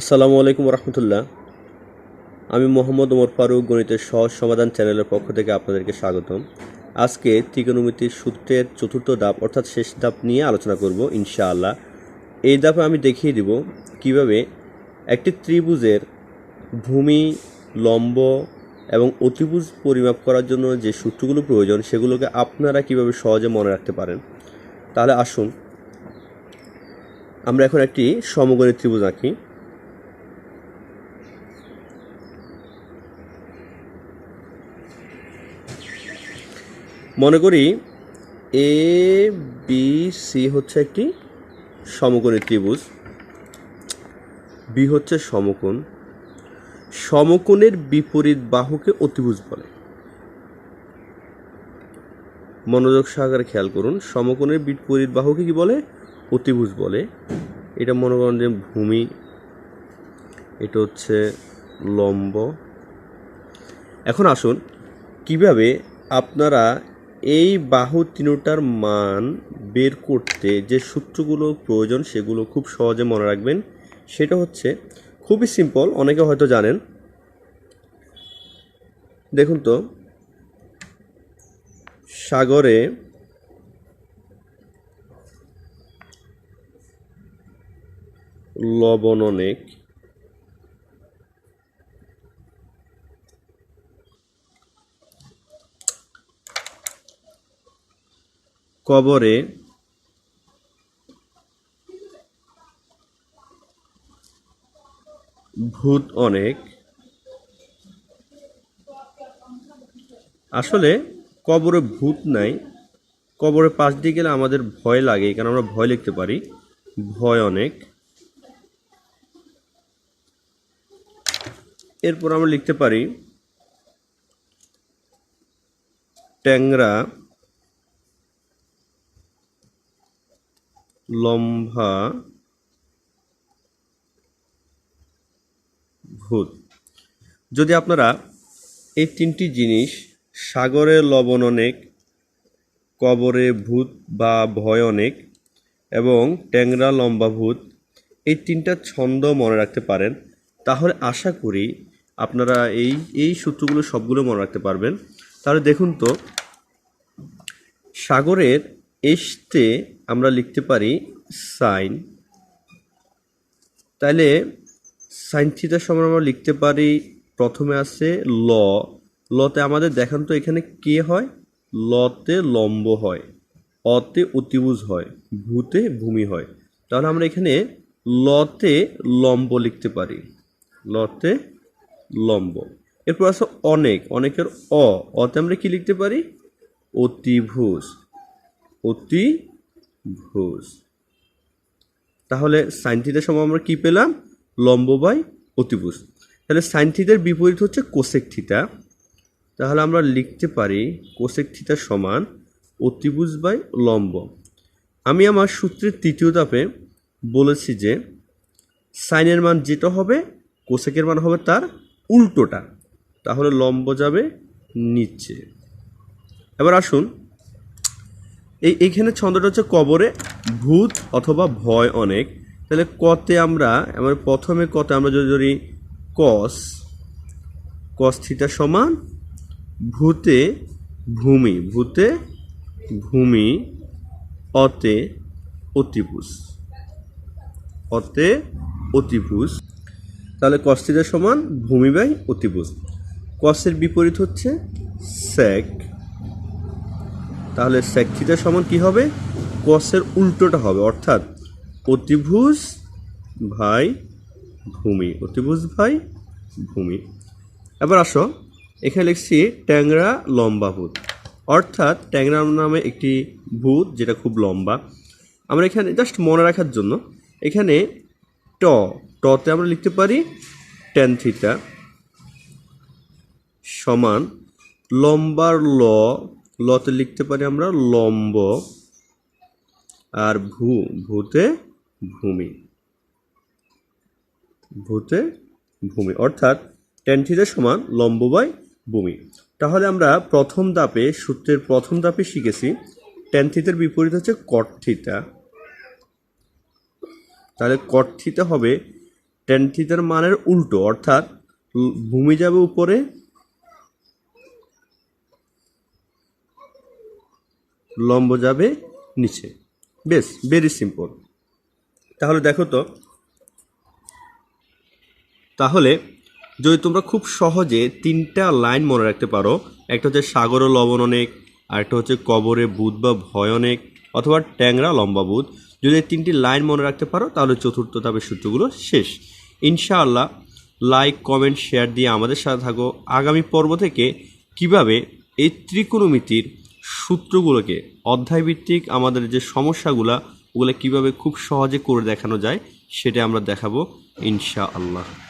আসসালামু আলাইকুম রহমতুল্লাহ আমি মোহাম্মদ ওমর ফারুক, গণিতের সহজ সমাধান চ্যানেলের পক্ষ থেকে আপনাদেরকে স্বাগতম। আজকে ত্রিকোণমিতির সূত্রের চতুর্থ ধাপ, অর্থাৎ শেষ ধাপ নিয়ে আলোচনা করব ইনশাআল্লাহ। এই ধাপে আমি দেখিয়ে দিব কীভাবে একটি ত্রিভুজের ভূমি, লম্ব এবং অতিভুজ পরিমাপ করার জন্য যে সূত্রগুলো প্রয়োজন, সেগুলোকে আপনারা কীভাবে সহজে মনে রাখতে পারেন। তাহলে আসুন, আমরা এখন একটি সমগণিত ত্রিভুজ আঁকি। মনে করি এ বি সি হচ্ছে একটি সমকোণী ত্রিভুজ। বি হচ্ছে সমকোণ। সমকোণের বিপরীত বাহুকে অতিভুজ বলে। মনোযোগ সহকারে খেয়াল করুন, সমকোণের বিপরীত বাহুকে কি বলে? অতিভুজ বলে। এটা মনে করেন যে ভূমি। এটা হচ্ছে লম্ব। এখন আসুন, কীভাবে আপনারা এই বাহু তিনটার মান বের করতে যে সূত্রগুলো প্রয়োজন সেগুলো খুব সহজে মনে রাখবেন। সেটা হচ্ছে খুবই সিম্পল অনেকে হয়তো জানেন। দেখুন তো, সাগরে লবণ অনেক। কবরে ভূত অনেক। আসলে কবরে ভূত নাই। কবরের পাশ দিয়ে গেলে আমাদের ভয় লাগে কারণ আমরা ভয় লিখতে পারি। ভয় অনেক। এরপর আমরা লিখতে পারি, ট্যাংরা লম্বা ভূত। যদি আপনারা এই তিনটি জিনিস সাগরে লবণ অনেক কবরে ভূত বা ভয় অনেক এবং ট্যাংরা লম্বা ভূত, এই তিনটা ছন্দ মনে রাখতে পারেন, তাহলে আশা করি আপনারা এই এই সূত্রগুলো সবগুলো মনে রাখতে পারবেন। তাহলে দেখুন তো, সাগরের এসতে আমরা লিখতে পারি সাইন তাহলে সাইন থিটার সময় আমরা লিখতে পারি প্রথমে আছে ল, লতে আমাদের দেখান তো এখানে কে হয়? লতে লম্ব হয়, অতে অতিভুজ হয়, ভূতে ভূমি হয়। তাহলে আমরা এখানে লতে লম্ব লিখতে পারি, লতে লম্ব। এরপর আছে অনেক, অনেকের অ, অতে আমরা কি লিখতে পারি? অতিভুজ অতিভুজ তাহলে সাইন থিটার সময় আমরা কি পেলাম? লম্ব বাই অতিভুজ। তাহলে সাইন থিটার বিপরীত হচ্ছে কোসেক থিটা। তাহলে আমরা লিখতে পারি কোসেক থিটা সমান অতিভুজ বাই লম্ব। আমি আমার সূত্রের তৃতীয় ধাপে বলেছি যে সাইনের মান যেটা হবে, কোসেকের মান হবে তার উল্টোটা। তাহলে লম্ব যাবে নিচে। এবার আসুন এই এইখানে ছন্দটা হচ্ছে কবরে ভূত অথবা ভয় অনেক। তাহলে কতে আমরা, আমার প্রথমে কতে আমরা যদি ধরি কস কস থিটা সমান ভূতে ভূমি ভূতে ভূমি, অতে অতিভুজ অতে অতিভুজ। তাহলে কস থিটা সমান ভূমি বাই অতিভুজ। কসের বিপরীত হচ্ছে স্যাক তাহলে sec সমান কি হবে? কসের উল্টোটা হবে, অর্থাৎ অতিভুজ ভাই ভূমি, অতিভুজ ভাই ভূমি। এবার আসো, এখানে লিখছি ট্যাংরা লম্বা ভূত। অর্থাৎ ট্যাংরা নামে একটি ভূত, যেটা খুব লম্বা। আমরা এখানে জাস্ট মনে রাখার জন্য, এখানে ট, টতে আমরা লিখতে পারি ট্যান থিটা সমান লম্বার ল লতে লিখতে পারি আমরা লম্ব আর ভূ, ভূতে ভূমি। ভূতে ভূমি, অর্থাৎ টেন সমান লম্ব বাই ভূমি। তাহলে আমরা প্রথম ধাপে, সূত্রের প্রথম ধাপে শিখেছি টেন বিপরীত হচ্ছে কট তাহলে কট হবে টেন মানের উল্টো, অর্থাৎ ভূমি যাবে উপরে লম্ব যাবে নিচে। বেশ ভেরি সিম্পল তাহলে দেখো তো। তাহলে যদি তোমরা খুব সহজে তিনটা লাইন মনে রাখতে পারো, একটা হচ্ছে সাগর লবণ অনেক আরেকটা হচ্ছে কবরে বুধ বা ভয় অনেক, অথবা ট্যাংরা লম্বা বুধ। যদি তিনটি লাইন মনে রাখতে পারো, তাহলে চতুর্থ ধাপের সূত্রগুলো শেষ। ইনশাআল্লাহ লাইক কমেন্ট শেয়ার দিয়ে আমাদের সাথে থাকো। আগামী পর্ব থেকে কীভাবে এই ত্রিকোণমিতির সূত্রগুলোকে, অধ্যায়ভিত্তিক আমাদের যে সমস্যাগুলো, ওগুলো কীভাবে খুব সহজে করে দেখানো যায়, সেটা আমরা দেখাবো ইনশাআল্লাহ।